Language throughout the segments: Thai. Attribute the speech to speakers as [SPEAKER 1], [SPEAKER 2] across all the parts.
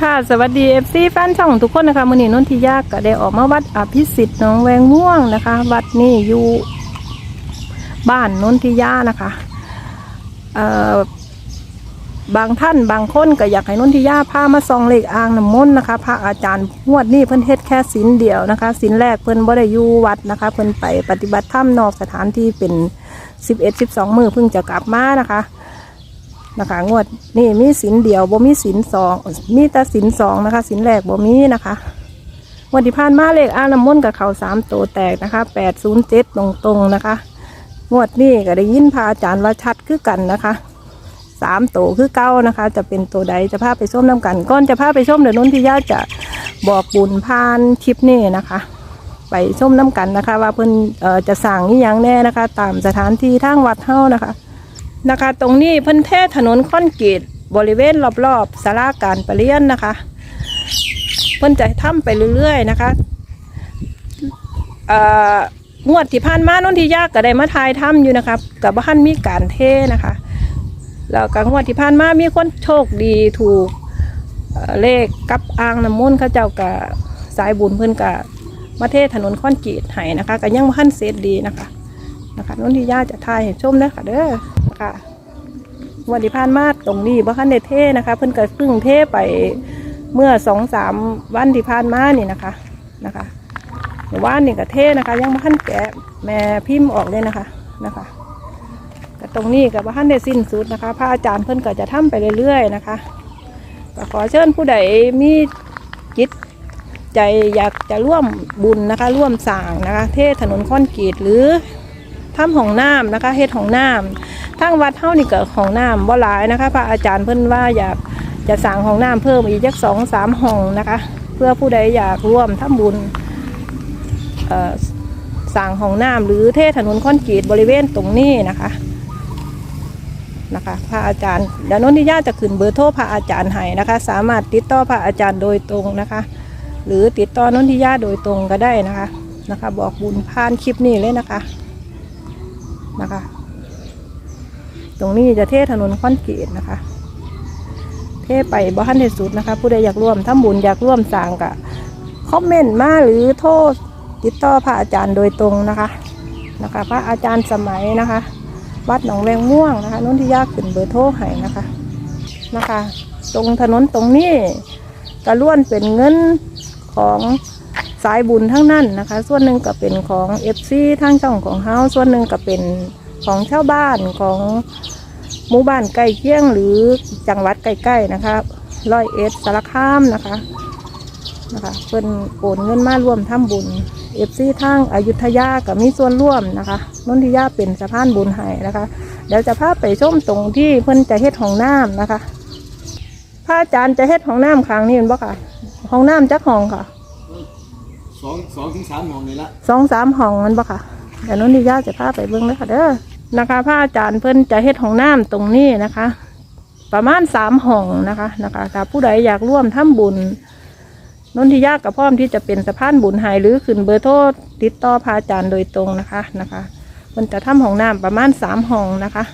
[SPEAKER 1] ค่ะ สวัสดีเอฟซีแฟนช่องทุกคนนะคะมือนีนนทิยากก็ได้ออกมาวัดอภิสิทธิ์น้องแวงม่วงนะคะ วัดนี้อยู่บ้านนนทิยานะคะเอ่อบางท่านบางคนก็อยากให้นนทิยาพามาซองเลขอ่างน้ำมนต์นะคะพระอาจารย์งวดนี้เพิ่นเฮ็ดแค่ศีลเดียวนะคะศีลแรกเพิ่นบ่ได้อยู่วัดนะคะ เพิ่นไปปฏิบัติธรรมนอกสถานที่เป็น11 12มือเพิ่งจะกลับมานะคะ นะคะ งวดนี่มีสินเดียวบ่มีสินสองมีแต่สินสองนะคะ สินแรกบ่มีนะคะงวดที่ผ่านมาเลขอาน้ำมนต์กับเขาสามตัวแตกนะคะแปดศูนย์เจ็ดตรงๆนะคะ งวดนี้ก็ได้ยินพระอาจารย์ว่าชัดคือกันนะคะสามตัวคือเก้านะคะ จะเป็นตัวใดจะพาไปส้มน้ำกันก่อนจะพาไปส้มเดี๋ยวนุ่นที่ญาติจะบอกบุญพานคลิปนี้นะคะ ไปส้มน้ำกันนะคะ ว่าเพิ่นเอ่อจะสั่งนี่ยังแน่นะคะ ตามสถานที่ทางวัดเฮานะคะ นะคะ ตรงนี้เพิ่นเทถนนคอนกรีตบริเวณรอบๆศาลาการประเรียนนะคะ เพิ่นจะทำไปเรื่อยๆนะคะเอ่องวดที่ผ่านมานนที่ยากก็ได้มาทายถ้ำอยู่นะครับกับบ้านมีการเทนะคะแล้วก็งวดที่ผ่านมามีคนโชคดีถูกเลขกับอ่างน้ำมนต์เขาเจ้ากับสายบุญเพิ่นกับมาเทถนนคอนกรีตให้นะคะก็ยังบ่ทันเสร็จดีนะคะ นะคะนนทิยาจะทายให้ชมนะค่ะเด้อค่ะวันที่ผ่านมาตรงนี้บ่คันได้เทนะคะ เพิ่นเก็เพิ่งเทไปเมื่อสองสามวันที่ผ่านมานี่นะคะนะคะเมื่านนี่ก็เทนะคะ ยังบ่คันแกะแม่พิมพ์ออกเลยนะคะนะคะก็ตรงนี้ก็บ่คันได้สิ้นสุดนะคะพระอาจารย์เพิ่นก็จะทำไปเรื่อยๆนะคะก็ขอเชิญผู้ใดมีจิตใจอยากจะร่วมบุญนะคะ ร่วมสร้างนะคะ เทถนนคอนกรีตหรือ ทำห้องน้ำนะคะเฮ็ดห้องน้ำทั้งวัดเท่านี่ก็ห้องน้ำบ่หลายนะคะ พระอาจารย์เพิ่นว่าอยากจะสั่งห้องน้ำเพิ่มอีกจักสองสามห้องนะคะ เพื่อผู้ใดอยากร่วมทำบุญสั่งห้องน้ำหรือเทถนนคอนกรีตบริเวณตรงนี้นะคะนะคะพระอาจารย์เดี๋ยวนนทิยาจะขึ้นเบอร์โทรพระอาจารย์ให้นะคะ สามารถติดต่อพระอาจารย์โดยตรงนะคะ หรือติดต่อนนทิยาโดยตรงก็ได้นะคะนะคะ บอกบุญผ่านคลิปนี้เลยนะคะ นะคะ ตรงนี้จะเทถนนคอนกรีตนะคะ เทไปบ้านในสุดนะคะ ผู้ใดอยากร่วมทำบุญอยากร่วมสร้างกะคอมเมนต์มาหรือโทษติดต่อพระอาจารย์โดยตรงนะคะนะคะ พระอาจารย์สมัยนะคะวัดหนองแวงม่วงนะคะนุ่นที่ยากขึ้นเบอร์โทรให้นะคะนะคะ ตรงถนนตรงนี้กระล้วนเป็นเงินของ สายบุญทั้งนั้นนะคะ ส่วนหนึ่งก็เป็นของเอฟซีทางช่องของเฮาส่วนหนึ่งก็เป็นของชาวบ้านของหมู่บ้านใกล้เคียงหรือจังหวัดใกล้ๆนะคะร้อยเอ็ดสารคามนะคะนะคะเพิ่นโอนเงินมาร่วมทำบุญเอฟซีทางอายุทยาก็มีส่วนร่วมนะคะนนทิยาเป็นสะพานบุญให้นะคะเดี๋ยวจะพาไปชมตรงที่เพิ่นจะเฮ็ดห้องน้ำนะคะพระอาจารย์จะเฮ็ดห้องน้ำครั้งนี้เห็นบ่ค่ะห้องน้ำจักห้องค่ะ
[SPEAKER 2] สองสองถึงสามห้องนี่ละ
[SPEAKER 1] สองสามห้องมันบ่ค่ะเดี๋ยวนุ่นที่ย่าจะพาไปเบิ่งเลยค่ะเด้อนะคะพระอาจารย์เพิ่นจะเฮ็ดห้องน้ำตรงนี้นะคะ ประมาณสามห้องนะคะนะคะถ้าผู้ใดอยากร่วมทำบุญนนทิยากับพร้อมที่จะเป็นสะพานบุญให้หรือขึ้นเบอร์โทรติดต่อพระอาจารย์โดยตรงนะคะนะคะมันจะทำห้องน้ำประมาณสามห้องนะคะ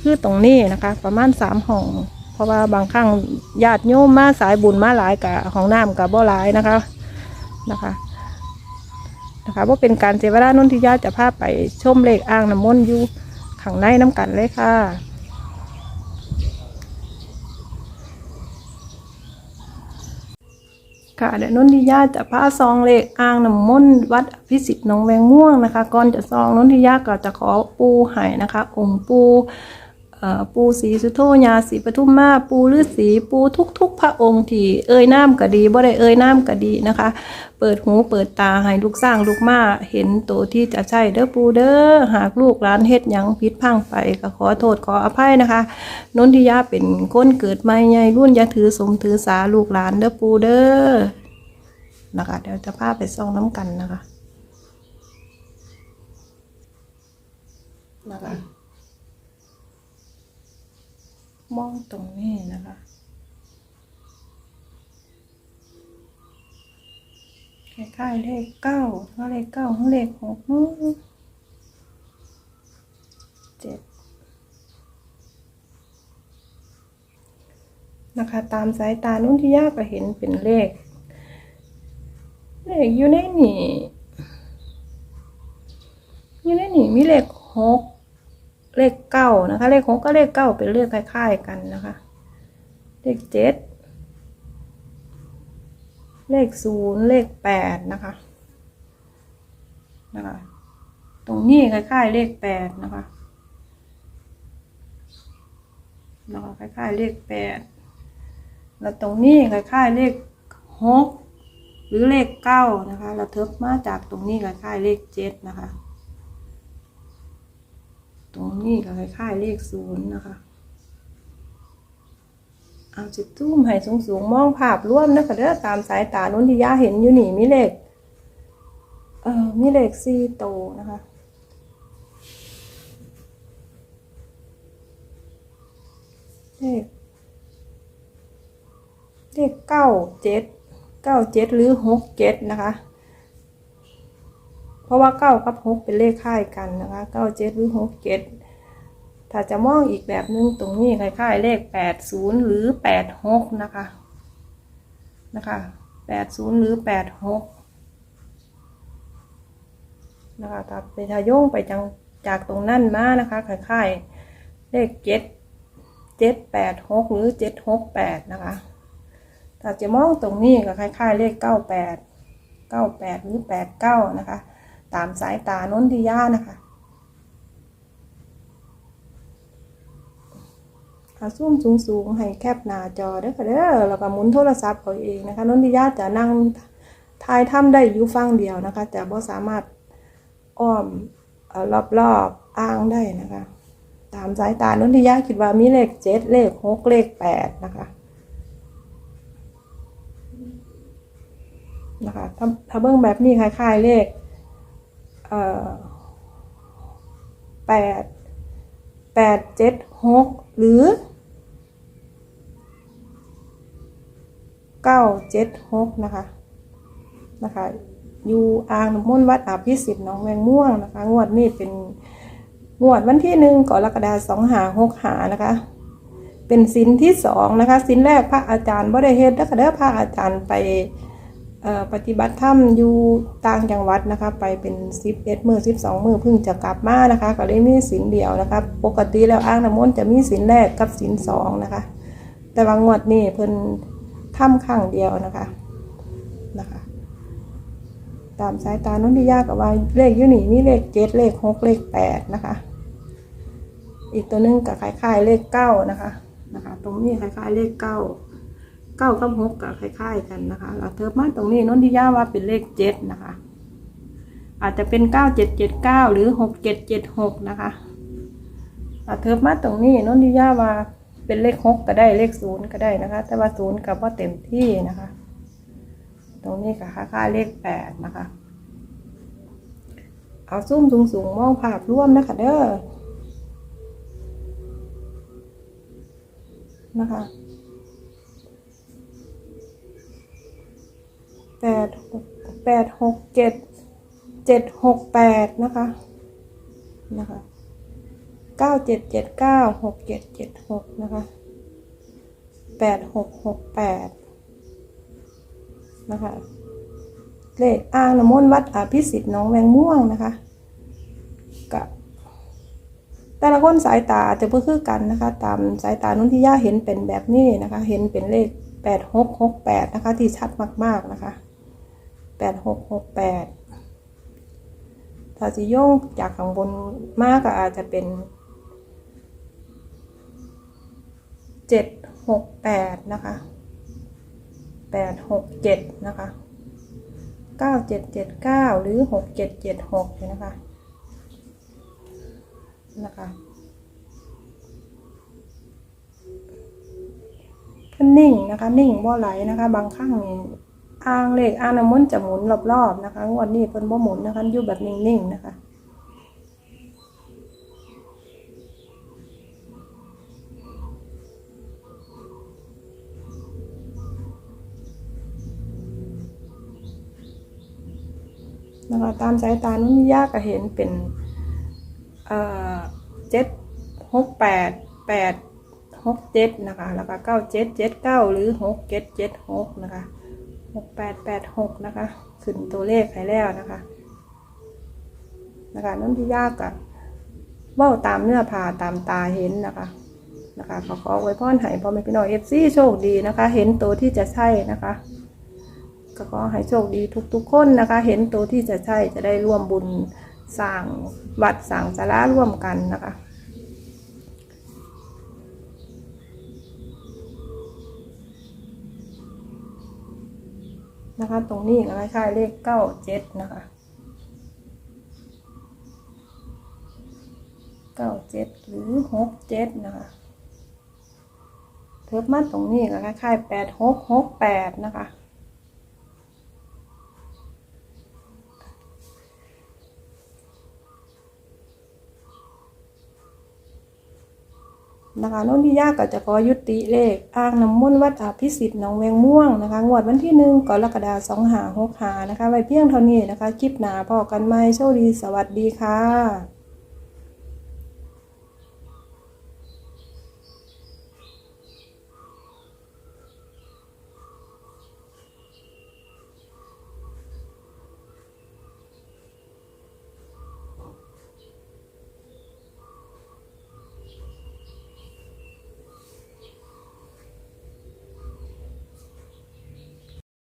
[SPEAKER 1] คือตรงนี้นะคะ ประมาณสามห้อง เพราะว่าบางครั้งญาติโยมมาสายบุญมาหลายกับห้องน้ำกับบ่หลายนะคะนะคะนะคะว่าเป็นการเสวรานุนทิยาจะพาไปชมเลขอ่างน้ำมนต์อยู่ข้างในน้ำกันเลยค่ะค่ะเดี๋ยวนนทิยาจะพาซองเลขอ่างน้ำมนต์วัดอภิสิทธิ์หนองแวงม่วงนะคะ ก่อนจะซองนนทิยาก็จะขอปูไห้นะคะ องค์ปู ปูศรีสุโธญาศรีปทุมมาปูฤาษีปูทุก ๆ พระองค์ที่เอ่ยน้ำก็ดีบ่ได้เอ่ยน้ำก็ดีนะคะ เปิดหูเปิดตาให้ลูกสร้างลูกมาเห็นตัวที่จะใช่เด้อปูเด้อหากลูกหลานเฮ็ดยังผิดพลังไปก็ขอโทษขออภัยนะคะนนทิยาเป็นคนเกิดใหม่ใหญ่รุ่นอย่าถือสมถือสาลูกหลานเด้อปูเด้อนะคะเดี๋ยวจะพาไปซ่องน้ำกันนะคะนะคะ มองตรงนี้นะคะ คล้ายๆเลขเก้าทั้งเลขเก้าเลขหกเจ็ดนะคะ ตามสายตานุ่นที่ยากก็เห็นเป็นเลข เลขอยู่ในนี่อยู่ในนี่มีเลขหก เลขเก้านะคะ เลขหกก็เลขเก้าเป็นเลขคล้าย ๆ กันนะคะ เลขเจ็ดเลขศูนย์เลขแปดนะคะนะคะ ตรงนี้คล้าย ๆ เลขแปดนะคะนะคะคล้ายๆเลขแปดแล้วตรงนี้คล้ายๆเลขหกหรือเลขเก้านะคะ เราเทิบมาจากตรงนี้คล้ายๆเลขเจ็ดนะคะ ตรงนี้ก็คล้ายๆเลขศูนย์นะคะ เอาจิตตุ้มให้สูงสูงๆ มองภาพร่วมนะคะเด้อตามสายตานุนที่ย่าเห็นอยู่นี่มีเลขเอ่อมีเลขสี่โตนะคะเลขเลขเก้าเจ็ดเก้าเจ็ดหรือหกเจ็ดนะคะ เพราะว่าเก้ากับหกเป็นเลขค่ายกันนะคะเก้าเจ็ดหรือหกเจ็ดถ้าจะมองอีกแบบนึงตรงนี้คล้ายๆเลขแปดศูนย์หรือแปดหกนะคะนะคะแปดศูนย์หรือแปดหกนะคะถ้าไปทายงไปจังจากตรงนั่นมานะคะคล้ายๆเลขเจ็ดเจ็ดแปดหกหรือเจ็ดหกแปดนะคะถ้าจะมองตรงนี้ก็คล้ายๆเลขเก้าแปดเก้าแปดหรือแปดเก้านะคะ ตามสายตาโน้นที่ย่านะคะเอาซูมสูงๆให้แคบหน้าจอเด้อค่ะเด้อแล้วก็หมุนโทรศัพท์เอาเองนะคะนนทิยาจะนั่งทายถ้ำได้อยู่ฟังเดียวนะคะจะบ่สามารถอ้อมเอ่อรอบๆอ้างได้นะคะ ตามสายตานนทิยาคิดว่ามีเลขเจ็ดเลขหกเลขแปดนะคะนะคะถ้าถ้าเบิ่งแบบนี้คล้ายๆเลข เอ่อแปดแปดเจ็ดหกหรือเก้าเจ็ดหกนะคะนะคะอยู่อ่างน้ำมนต์วัดอาภิสิทธิ์หนองแวงม่วงนะคะ งวดนี้เป็นงวดวันที่หนึ่งกรกฎาสองหาหกหานะคะ เป็นสินที่สองนะคะสินแรกพระอาจารย์บ่ได้เฮ็ดแล้วก็เด้อพระอาจารย์ไป ปฏิบัติธรรมอยู่ต่างจังหวัดนะคะ ไปเป็นสิบเอ็ดมือสิบสองมือเพิ่งจะกลับมานะคะ ก็เลยมีสินเดียวนะคะ ปกติแล้วอ้างน้ำมนต์จะมีสินแรกกับสินสองนะคะ แต่บางงวดนี่เพิ่นทำข้างเดียวนะคะนะคะ ตามสายตานุนที่ยากกับว่าเลขยูนี่มีเลขเจ็ดเลขหกเลขแปดนะคะ อีกตัวหนึงกับคล้ายๆเลขเก้านะคะนะคะ ตรงนี้คล้ายๆเลขเก้า เก้ากับหกกับคล้าย ๆ กันนะคะ เราเทิบมาตรงนี้นนทิยาว่าเป็นเลขเจ็ดนะคะ อาจจะเป็นเก้าเจ็ดเจ็ดเก้าหรือหกเจ็ดเจ็ดหกนะคะเราเทิบมาตรงนี้นนทิยาว่าเป็นเลขหกก็ได้เลขศูนย์ก็ได้นะคะ แต่ว่าศูนย์กับว่าเต็มที่นะคะ ตรงนี้กับค่าๆเลขแปดนะคะ เอาซุ่มสูงๆมองภาพร่วมนะคะเด้อนะคะ แปดหกแปดหกเจ็ดเจ็ดหกแปดนะคะนะคะเก้าเจ็ดเจ็ดเก้าหกเจ็ดเจ็ดหกนะคะแปดหกหกแปดนะคะเลขอ่างน้ำมนต์วัดอภิสิทธิ์หน้องแวงม่วงนะคะกับแต่ละคนสายตาจะเพื่อคือกันนะคะ ตามสายตานุนที่ย่าเห็นเป็นแบบนี้นะคะ เห็นเป็นเลขแปดหกหกแปดนะคะ ที่ชัดมากๆนะคะ แปดหกหกแปดถ้าจะโยงจากข้างบนมากก็อาจจะเป็นเจ็ดหกแปดนะคะแปดหกเจ็ดนะคะเก้าเจ็ดเจ็ดเก้าหรือหกเจ็ดเจ็ดหกนะคะนะคะก็นิ่งนะคะนิ่งบ่ไหลนะคะ บางครั้งมี อ่างเลขอ่างน้ำมนต์จะหมุนรอบๆนะคะ งวดนี้เพิ่นบ่หมุนนะคะอยู่แบบนิ่งๆนะคะนะคะตามสายตานุ่นยากก็เห็นเป็นเอ่อเจ็ดหกแปดแปดหกเจ็ดนะคะ แล้วก็เก้าเจ็ดเจ็ดเก้าหรือหกเจ็ดเจ็ดหกนะคะ หกแปดแปดหกนะคะ ขึ้นตัวเลขให้แล้วนะคะนะคะนั่นที่ยากอะว้าตามเนื้อผ้าตามตาเห็นนะคะนะคะขอขอไว้พรให้พ่อแม่พี่น้องเอฟซีโชคดีนะคะ เห็นตัวที่จะใช่นะคะก็ขอให้โชคดีทุกๆคนนะคะ เห็นตัวที่จะใช่จะได้ร่วมบุญสร้างวัดสร้างศาลาร่วมกันนะคะ นะคะ ตรงนี้นะคล้ายๆเลขเก้าเจ็ดนะคะเก้าเจ็ดหรือหกเจ็ดนะคะเทิบมาตรงนี้นะคล้ายๆแปดหกหกแปดนะคะ นะคะน้นที่ยากก็จะขอยุติเลขอ้างน้ำมนต์วัดอาภิสิทธิ์หนองแวงม่วงนะคะ งวดวันที่หนึ่งกรกฎาสองหาหกหานะคะ ไว้เพียงเท่านี้นะคะ คลิปหนาพอกันไหมโชคดีสวัสดีค่ะ